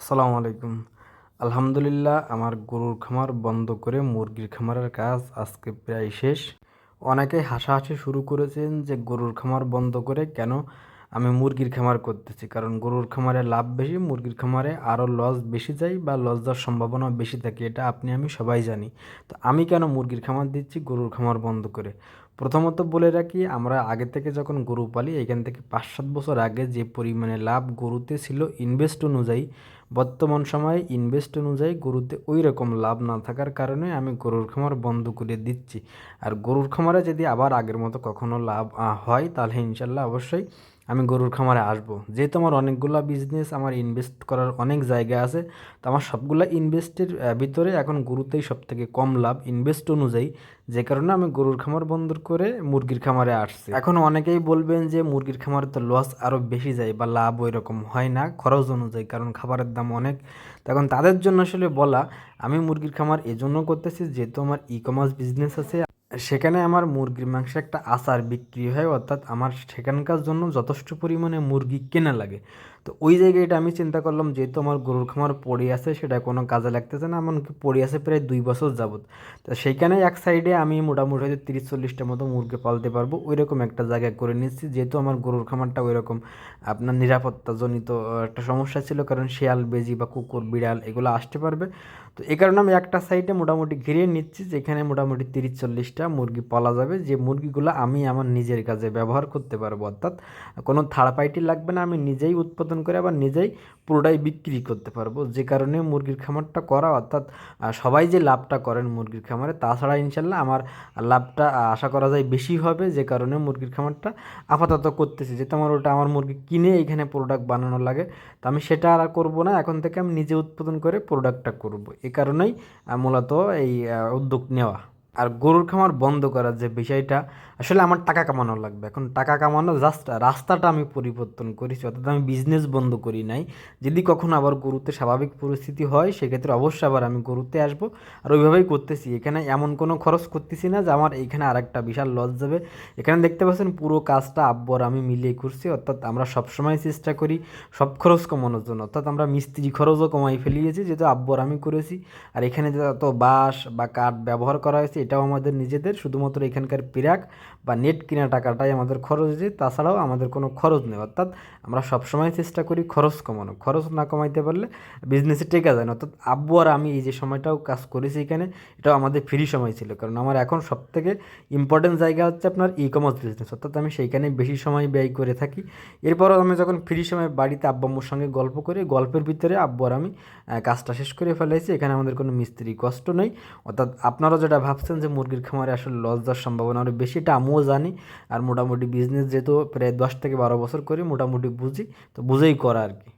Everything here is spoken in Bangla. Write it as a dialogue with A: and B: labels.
A: আসসালামু আলাইকুম। আলহামদুলিল্লাহ, আমার গরুর খামার বন্ধ করে মুরগির খামারের কাজ আজকে প্রায় শেষ। অনেকেই হাসাহাসি শুরু করেছেন যে, গরুর খামার বন্ধ করে কেন আমি মুরগির খামার করতেছি? কারণ গরুর খামারে লাভ বেশি, মুরগির খামারে আরও লস বেশি যায় বা লস যাওয়ার সম্ভাবনা বেশি থাকে, এটা আপনি, আমি সবাই জানি। তো আমি কেন মুরগির খামার দিচ্ছি, গরুর খামার বন্ধ করে? প্রথমত বলে রাখি, আমরা আগে থেকে যখন গরু পালি, এখান থেকে পাঁচ সাত বছর আগে যে পরিমাণে লাভ গরুতে ছিল ইনভেস্ট অনুযায়ী বর্তমান সময়ে ইনভেস্ট অনুযায়ী গরুতে ওই রকম লাভ না থাকার কারণে আমি গরুর খামার বন্ধ করে দিচ্ছি। আর গরুর খামারে যদি আবার আগের মতো কখনো লাভ হয়, তাহলে ইনশাল্লাহ অবশ্যই আমি গরুর খামারে আসব। যেহেতু আমার অনেকগুলা বিজনেস আমার ইনভেস্ট করার অনেক জায়গা আছে, তো আমার সবগুলা ইনভেস্টের ভিতরে এখন গরুতেই সব থেকে কম লাভ ইনভেস্ট অনুযায়ী। যে কারণে আমি গরুর খামার বন্ধ করে মুরগির খামারে আসছি। এখন অনেকেই বলবেন যে মুরগির খামারে তো লস আরও বেশি যায় বা লাভ ওই রকম হয় না, খরচ অনুযায়ী, কারণ খাবারের দাম অনেক। তো এখন তাদের জন্য আসলে বলা, আমি মুরগির খামার এজন্য করতেছি, যেহেতু আমার ই কমার্স বিজনেস আছে সেখানে আমার মুরগির মাংস একটা আচার বিক্রি হয়, অর্থাৎ আমার সেখানকার জন্য যথেষ্ট পরিমাণে মুরগি কেনা লাগে। তো ওই জায়গায় এটা আমি চিন্তা করলাম, যেহেতু আমার গরুর খামার পড়ে আছে, সেটা কোনো কাজে লাগতেছে না, এমনকি পড়ে আছে প্রায় দুই বছর যাবৎ। তো সেইখানে এক সাইডে আমি মোটামুটি হয়তো তিরিশ চল্লিশটার মতো মুরগি পালতে পারব ওই রকম একটা জায়গায় করে নিচ্ছি। যেহেতু আমার গরুর খামারটা ওই রকম আপনার নিরাপত্তাজনিত একটা সমস্যা ছিল, কারণ শিয়াল, বেজি বা কুকুর, বিড়াল এগুলো আসতে পারবে। তো এই কারণে আমি একটা সাইডে মোটামুটি ঘিরে নিচ্ছি, যেখানে মোটামুটি তিরিশ চল্লিশটা মুরগি পালা যাবে, যে মুরগিগুলো আমি আমার নিজের কাজে ব্যবহার করতে পারব। অর্থাৎ কোনো থার্ড পার্টি লাগবে না, আমি নিজেই উৎপাদন করে আবার নিজেই পুরোটাই বিক্রি করতে পারব। যে কারণে মুরগির খামারটা করা, অর্থাৎ সবাই যে লাভটা করেন মুরগির খামারে, তাছাড়া ইনশাল্লাহ আমার লাভটা আশা করা যায় বেশি হবে, যে কারণে মুরগির খামারটা আপাতত করতেছি। যেহেতু আমার ওটা আমার মুরগি কিনে এখানে প্রোডাক্ট বানানো লাগে, তো আমি সেটা আর করব না, এখন থেকে আমি নিজে উৎপাদন করে প্রোডাক্টটা করব। এ কারণেই মূলত এই উদ্যোগ নেওয়া। আর গরুর খামার বন্ধ করার যে বিষয়টা, আসলে আমার টাকা কামানো লাগবে। এখন টাকা কামানো জাস্ট রাস্তাটা আমি পরিবর্তন করেছি, অর্থাৎ আমি বিজনেস বন্ধ করি নাই। যদি কখনো আবার গরুতে স্বাভাবিক পরিস্থিতি হয়, সেক্ষেত্রে অবশ্যই আবার আমি গরুতে আসব। আর ওইভাবেই করতেছি। এখানে এমন কোনো খরচ করতেছি না যে আমার এখানে আরেকটা বিশাল লস যাবে। এখানে দেখতে পাচ্ছেন পুরো কাজটা আব্বর আমি মিলিয়ে করছি, অর্থাৎ আমরা সবসময় চেষ্টা করি সব খরচ কমানোর জন্য। অর্থাৎ আমরা মিস্ত্রি খরচও কমাই ফেলিয়েছি, যেহেতু আব্বর আমি করেছি। আর এখানে যে যত বাঁশ বা কাঠ ব্যবহার করা হয়েছে এটাও আমাদের নিজেদের, শুধুমাত্র এখানকার পিরাক বা নেট কেনা টাকাটাই আমাদের খরচ হয়েছে তাছাড়াও আমাদের কোনো খরচ নেই। অর্থাৎ আমরা সবসময় চেষ্টা করি খরচ কমানো খরচ না কমাইতে পারলে বিজনেসে টেকা যায় না। অর্থাৎ আব্বু আর আমি এই যে সময়টাও কাজ করেছি এখানে, এটাও আমাদের ফ্রি সময় ছিল। কারণ আমার এখন সব থেকে ইম্পর্টেন্ট জায়গা হচ্ছে আপনার ই কমার্স বিজনেস অর্থাৎ আমি সেইখানে বেশি সময় ব্যয় করে থাকি। এরপরও আমি যখন ফ্রি সময় বাড়িতে আব্বু আম্মুর সঙ্গে গল্প করি, গল্পের ভিতরে আব্বু আর আমি কাজটা শেষ করে ফেলেছি এখানে আমাদের কোনো মিস্ত্রি কষ্ট নেই। অর্থাৎ আপনারাও যেটা ভাবছেন যে মুরগির খামারে আসলে লস দেওয়ার সম্ভাবনা অনেক বেশি, এটা আমিও জানি। আর মোটামুটি বিজনেস যেহেতু প্রায় দশ থেকে বারো বছর করি, মোটামুটি বুঝি। তো বুঝেই করা আর কি।